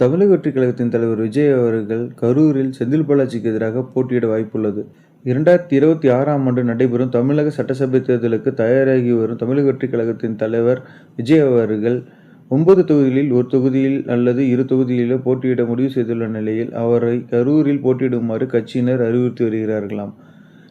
தமிழக வெற்றிக் கழகத்தின் தலைவர் விஜய் அவர்கள் கரூரில் செந்தில் பாலாஜிக்கு எதிராக போட்டியிட வாய்ப்புள்ளது. இரண்டாயிரத்தி இருபத்தி ஆறாம் ஆண்டு நடைபெறும் தமிழக சட்டசபை தேர்தலுக்கு தயாராகி வரும் தமிழக வெற்றிக் கழகத்தின் தலைவர் விஜய் அவர்கள் ஒன்பது தொகுதிகளில் ஒரு தொகுதியில் அல்லது இரு தொகுதியிலோ போட்டியிட முடிவு செய்துள்ள நிலையில் அவரை கரூரில் போட்டியிடுமாறு கட்சியினர் அறிவுறுத்தி வருகிறார்களாம்.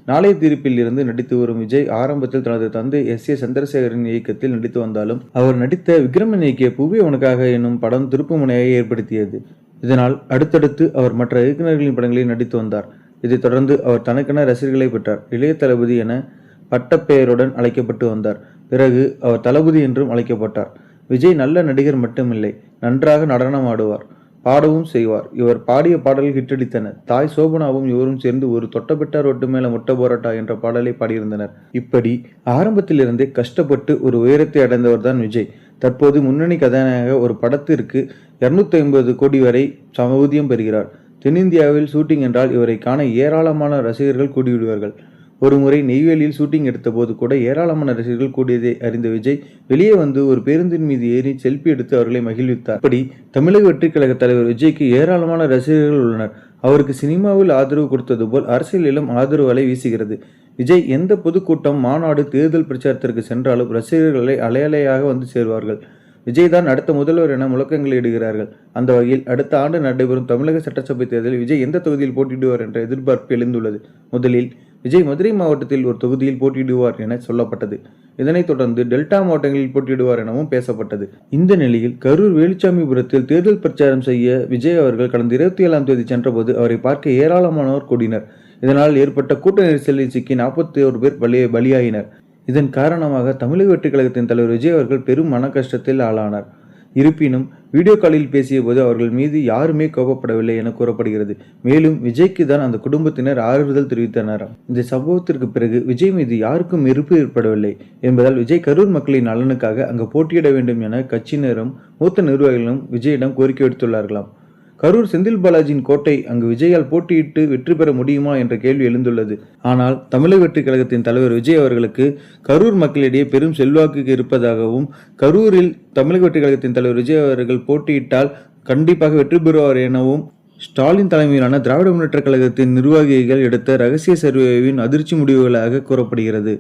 நாளைய தீர்ப்பில் இருந்து நடித்து வரும் விஜய் ஆரம்பத்தில் தனது தந்தை எஸ் ஏ சந்திரசேகரின் இயக்கத்தில் நடித்து வந்தாலும் அவர் நடித்த விக்ரமன் இயக்கிய புவி உனக்காக என்னும் படம் திருப்புமுனையை ஏற்படுத்தியது. இதனால் அடுத்தடுத்து அவர் மற்ற இயக்குநர்களின் படங்களில் நடித்து வந்தார். இதைத் தொடர்ந்து அவர் தனக்கென ரசிகர்களை பெற்றார். இளைய தளபதி என பட்டப்பெயருடன் அழைக்கப்பட்டு வந்தார். பிறகு அவர் தளபதி என்றும் அழைக்கப்பட்டார். விஜய் நல்ல நடிகர் மட்டுமில்லை நன்றாக நடனம் ஆடுவார் பாடவும் செய்வார். இவர் பாடிய பாடல்கள் ஹிட்டடித்தன தாய் சோபனாவும் இவரும் சேர்ந்து ஒரு தொட்டபெட்டார் ஒட்டு மேல முட்டை போராட்டா என்ற பாடலை பாடியிருந்தனர். இப்படி ஆரம்பத்திலிருந்தே கஷ்டப்பட்டு ஒரு உயரத்தை அடைந்தவர் தான் விஜய். தற்போது முன்னணி கதாநாயக ஒரு படத்திற்கு இருநூத்தி ஐம்பது கோடி வரை சமூதியம் பெறுகிறார். தென்னிந்தியாவில் ஷூட்டிங் என்றால் இவரை காண ஏராளமான ரசிகர்கள் கூடிவிடுவார்கள் ஒருமுறை நெய்வேலியில் ஷூட்டிங் எடுத்தபோது கூட ஏராளமான ரசிகர்கள் கூடியதை அறிந்த விஜய் வெளியே வந்து ஒரு பேருந்தின் மீது ஏறி செல்ஃபி எடுத்து அவர்களை மகிழ்வித்தார். அப்படி தமிழக வெற்றிக் கழக தலைவர் விஜய்க்கு ஏராளமான ரசிகர்கள் உள்ளனர். அவருக்கு சினிமாவில் ஆதரவு கொடுத்தது போல் அரசியலிலும் ஆதரவு அலை வீசுகிறது. விஜய் எந்த பொதுக்கூட்டம் மாநாடு தேர்தல் பிரச்சாரத்திற்கு சென்றாலும் ரசிகர்களை அலையலையாக வந்து சேர்வார்கள். விஜய் தான் அடுத்த முதல்வர் என முழக்கங்களை இடுகிறார்கள். அந்த வகையில் அடுத்த ஆண்டு நடைபெறும் தமிழக சட்டசபை தேர்தலில் விஜய் எந்த தொகுதியில் போட்டியிடுவார் என்ற எதிர்பார்ப்பு எழுந்துள்ளது. முதலில் விஜய் மதுரை மாவட்டத்தில் ஒரு தொகுதியில் போட்டியிடுவார் என சொல்லப்பட்டது. இதனைத் தொடர்ந்து டெல்டா மாவட்டங்களில் போட்டியிடுவார் எனவும் பேசப்பட்டது. இந்த நிலையில் கரூர் வேலுச்சாமிபுரத்தில் தேர்தல் பிரச்சாரம் செய்ய விஜய் அவர்கள் கடந்த இருபத்தி ஏழாம் தேதி சென்றபோது அவரை பார்க்க ஏராளமானோர் கூடினர். இதனால் ஏற்பட்ட கூட்ட நெரிசலில் சிக்கி நாற்பத்தி ஒரு பேர் பலி பலியாயினர். இதன் காரணமாக தமிழக வெற்றிக் கழகத்தின் தலைவர் விஜய் அவர்கள் பெரும் மன கஷ்டத்தில் ஆளானார். இருப்பினும் வீடியோ காலில் பேசிய போது அவர்கள் மீது யாருமே கோபப்படவில்லை என கூறப்படுகிறது. மேலும் விஜய்க்கு தான் அந்த குடும்பத்தினர் ஆறுதல் தெரிவித்தனர் இந்த சம்பவத்திற்கு பிறகு விஜய் மீது யாருக்கும் இருப்பு ஏற்படவில்லை என்பதால் விஜய் கரூர் மக்களின் நலனுக்காக அங்கு போட்டியிட வேண்டும் என கட்சியினரும் மூத்த நிர்வாகிகளும் விஜயிடம் கோரிக்கை விடுத்துள்ளார்களாம். கரூர் செந்தில் பாலாஜியின் கோட்டை அங்கு விஜயால் போட்டியிட்டு வெற்றி பெற முடியுமா என்ற கேள்வி எழுந்துள்ளது. ஆனால் தமிழக வெற்றி கழகத்தின் தலைவர் விஜய் அவர்களுக்கு கரூர் மக்களிடையே பெரும் செல்வாக்கு இருப்பதாகவும் கரூரில் தமிழக வெற்றி கழகத்தின் தலைவர் விஜய் அவர்கள் போட்டியிட்டால் கண்டிப்பாக வெற்றி பெறுவார் எனவும் ஸ்டாலின் தலைமையிலான திராவிட முன்னேற்ற கழகத்தின் நிர்வாகிகள் எடுத்த ரகசிய சர்வேவின் அதிர்ச்சி முடிவுகளாக கூறப்படுகிறது.